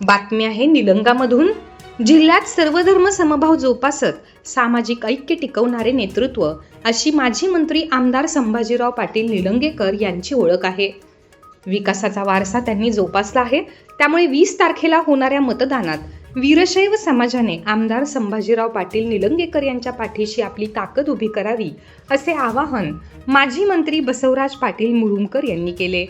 बातमी आहे निलंगामधून. जिल्ह्यात सर्वधर्म समभाव जोपासत सामाजिक ऐक्य टिकवणारे नेतृत्व अशी माजी मंत्री आमदार संभाजीराव पाटील निलंगेकर यांची ओळख आहे. विकासाचा वारसा त्यांनी जोपासला आहे. त्यामुळे वीस तारखेला होणाऱ्या मतदानात वीरशैव समाजाने आमदार संभाजीराव पाटील निलंगेकर यांच्या पाठीशी आपली ताकद उभी करावी असे आवाहन माजी मंत्री बसवराज पाटील मुरुमकर यांनी केले.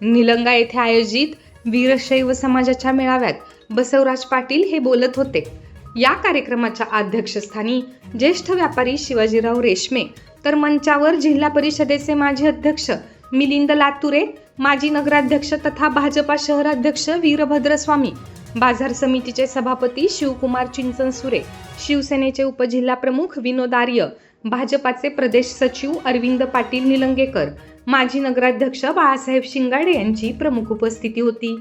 निलंगा येथे आयोजित वीरशैव समाजाच्या मेळाव्यात बसवराज पाटील हे बोलत होते. या कार्यक्रमाच्या अध्यक्षस्थानी ज्येष्ठ व्यापारी शिवाजीराव रेशमे तर मंचावर जिल्हा परिषदेचे माजी अध्यक्ष मिलिंद लातुरे माजी नगराध्यक्ष तथा भाजपा शहराध्यक्ष वीरभद्र स्वामी बाजार समितीचे सभापती शिवकुमार चिंचनसुरे शिवसेनेचे उपजिल्हा प्रमुख विनोद आर्य भाजपाचे प्रदेश सचिव अरविंद पाटील निलंगेकर माजी नगराध्यक्ष बाळासाहेब शिंगाडे यांची प्रमुख उपस्थिती होती.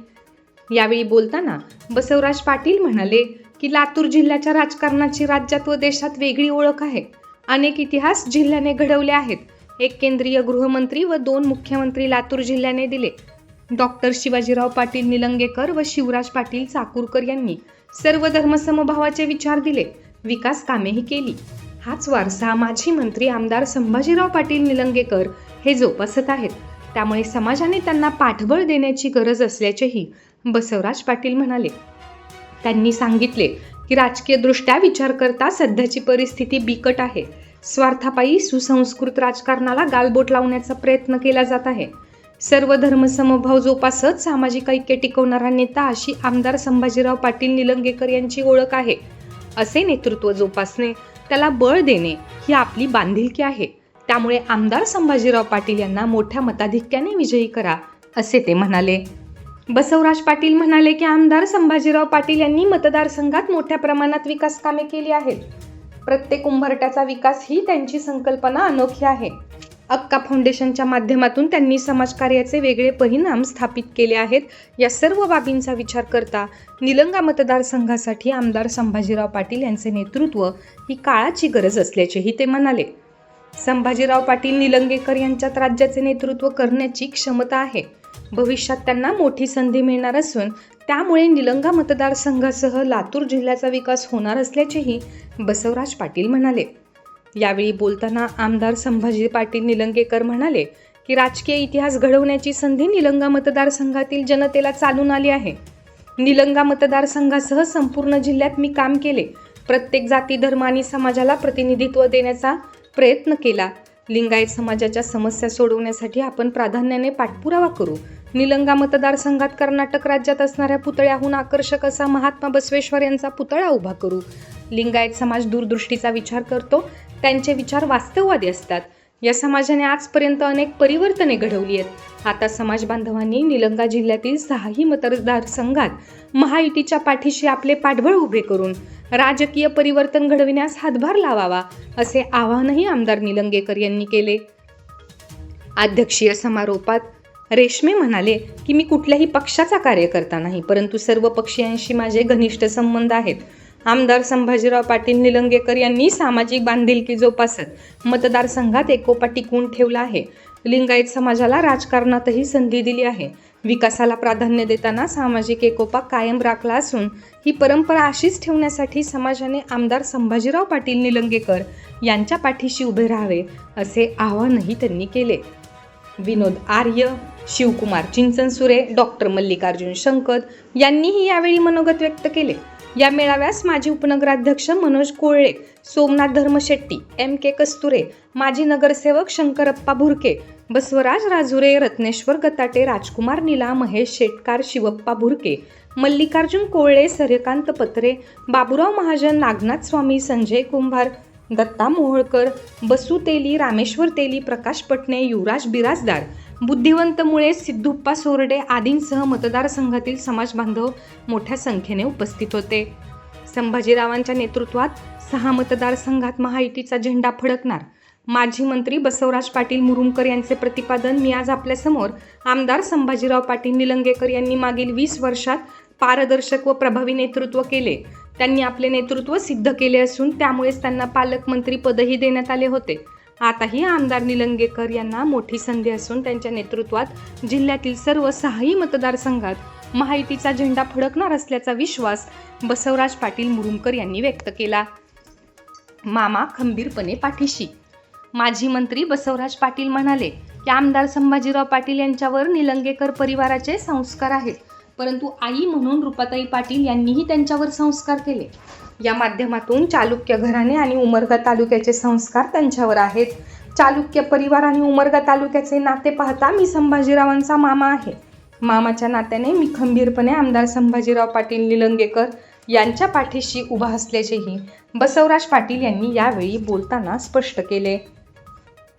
यावेळी बोलताना बसवराज पाटील म्हणाले की लातूर जिल्ह्याच्या राजकारणाची राज्यात व देशात वेगळी ओळख आहे. अनेक इतिहास जिल्ह्याने घडवले आहेत. एक केंद्रीय गृहमंत्री व दोन मुख्यमंत्री लातूर जिल्ह्याने दिले. डॉक्टर शिवाजीराव पाटील निलंगेकर व शिवराज पाटील चाकूरकर यांनी सर्व धर्मसमभावाचे विचार दिले. विकास कामेही केली. हाच वारसा माजी मंत्री आमदार संभाजीराव पाटील निलंगेकर हे जोपासत आहेत. त्यामुळे समाजाने त्यांना पाठबळ देण्याची गरज असल्याचेही बसवराज पाटील म्हणाले. त्यांनी सांगितले की राजकीयदृष्ट्या विचार करता सध्याची परिस्थिती बिकट आहे. स्वार्थापायी सुसंस्कृत राजकारणाला गालबोट लावण्याचा प्रयत्न केला जात आहे. सर्व धर्मसमभाव जोपासत सामाजिक ऐक्य टिकवणारा नेता अशी आमदार संभाजीराव पाटील निलंगेकर यांची ओळख आहे. असे नेतृत्व जोपासणे त्याला बळ देणे ही आपली बांधिलकी आहे. त्यामुळे आमदार संभाजीराव पाटील यांना मोठ्या मताधिक्याने विजयी करा असे ते म्हणाले. बसवराज पाटील म्हणाले की आमदार संभाजीराव पाटील यांनी मतदारसंघात मोठ्या प्रमाणात विकास कामे केली आहेत. प्रत्येक उंबरट्याचा विकास ही त्यांची संकल्पना अनोखी आहे. अक्का फाउंडेशनच्या माध्यमातून त्यांनी समाजकार्याचे वेगळे परिणाम स्थापित केले आहेत या सर्व बाबींचा विचार करता निलंगा मतदारसंघासाठी आमदार संभाजीराव पाटील यांचे नेतृत्व ही काळाची गरज असल्याचेही ते म्हणाले. संभाजीराव पाटील निलंगेकर यांच्यात राज्याचे नेतृत्व करण्याची क्षमता आहे. भविष्यात त्यांना मोठी संधी मिळणार असून त्यामुळे निलंगा मतदारसंघासह लातूर जिल्ह्याचा विकास होणार असल्याचेही बसवराज पाटील म्हणाले. यावेळी बोलताना आमदार संभाजी पाटील निलंगेकर म्हणाले की राजकीय इतिहास घडवण्याची संधी निलंगा मतदारसंघातील जनतेला चालून आली आहे. निलंगा मतदारसंघासह संपूर्ण जिल्ह्यात मी काम केले. प्रत्येक जाती धर्म आणि समाजाला प्रतिनिधित्व देण्याचा प्रयत्न केला. लिंगायत समाजाच्या समस्या सोडवण्यासाठी आपण प्राधान्याने पाठपुरावा करू. निलंगा मतदारसंघात कर्नाटक राज्यात असणाऱ्या पुतळ्याहून आकर्षक असा महात्मा बसवेश्वर यांचा पुतळा उभा करू. लिंगायत समाज दूरदृष्टीचा विचार करतो. त्यांचे विचार वास्तववादी असतात. या समाजाने आजपर्यंत अनेक परिवर्तने घडवली आहेत. आता समाज बांधवांनी निलंगा जिल्ह्यातील सहाही मतदारसंघात महायुतीच्या पाठीशी आपले पाठबळ उभे करून राजकीय परिवर्तन घडविण्यास हातभार लावावा असे आवाहनही आमदार निलंगेकर यांनी केले. अध्यक्षीय समारोपात रेशमे म्हणाले की मी कुठल्याही पक्षाचा कार्यकर्ता नाही परंतु सर्व पक्षीयांशी माझे घनिष्ठ संबंध आहेत. आमदार संभाजीराव पाटील निलंगेकर यांनी सामाजिक बांधिलकी जोपासत मतदारसंघात एकोपा टिकवून ठेवला आहे. लिंगायत समाजाला राजकारणातही संधी दिली आहे. विकासाला प्राधान्य देताना सामाजिक एकोपा कायम राखला असून ही परंपरा अशीच ठेवण्यासाठी समाजाने आमदार संभाजीराव पाटील निलंगेकर यांच्या पाठीशी उभे राहावे असे आवाहनही त्यांनी केले. विनोद आर्य शिवकुमार चिंचनसुरे डॉक्टर मल्लिकार्जुन शंकर यांनीही यावेळी मनोगत व्यक्त केले. या मेळाव्यास माजी उपनगराध्यक्ष मनोज कोळळे सोमनाथ धर्मशेट्टी एम के कस्तुरे माजी नगरसेवक शंकरप्पा भुरके बसवराज राजुरे रत्नेश्वर गताटे राजकुमार नीला महेश शेटकार शिवप्पा भुरके मल्लिकार्जुन कोळळे सूर्यकांत पत्रे बाबुराव महाजन नागनाथ स्वामी संजय कुंभार दत्ता मोहोळकर बसू तेली रामेश्वर तेली प्रकाश पटणे युवराज बिराजदार. बुद्धिवंत मुळे सिद्धुप्पा सोरडे आदींसह मतदारसंघातील समाजबांधव मोठ्या संख्येने उपस्थित होते. संभाजीरावांच्या नेतृत्वात सहा मतदारसंघात महायुतीचा झेंडा फडकणार. माजी मंत्री बसवराज पाटील मुरुमकर यांचे प्रतिपादन मी आज आपल्यासमोर. आमदार संभाजीराव पाटील निलंगेकर यांनी मागील वीस वर्षात पारदर्शक व प्रभावी नेतृत्व केले. त्यांनी आपले नेतृत्व सिद्ध केले असून त्यामुळेच त्यांना पालकमंत्री पदही देण्यात आले होते. आताही आमदार निलंगेकर यांना मोठी संधी असून त्यांच्या नेतृत्वात जिल्ह्यातील सर्व सहाही मतदारसंघात महायुतीचा झेंडा फडकणार असल्याचा विश्वास बसवराज पाटील मुरुमकर यांनी व्यक्त केला. मामा खंबीरपणे पाठीशी. माजी मंत्री बसवराज पाटील म्हणाले की आमदार संभाजीराव पाटील यांच्यावर निलंगेकर परिवाराचे संस्कार आहेत. परंतु आई म्हणून रुपाताई पाटील यांनीही त्यांच्यावर संस्कार केले. या माध्यमातून चालुक्य घराणे आणि उमरगा तालुक्याचे संस्कार त्यांच्यावर आहेत. चालुक्य परिवार आणि उमरगा तालुक्याचे नाते पाहता मी संभाजीरावांचा मामा आहे. मामाच्या नात्याने मी खंबीरपणे आमदार संभाजीराव पाटील निलंगेकर यांच्या पाठीशी उभा असल्याचेही बसवराज पाटील यांनी यावेळी बोलताना स्पष्ट केले.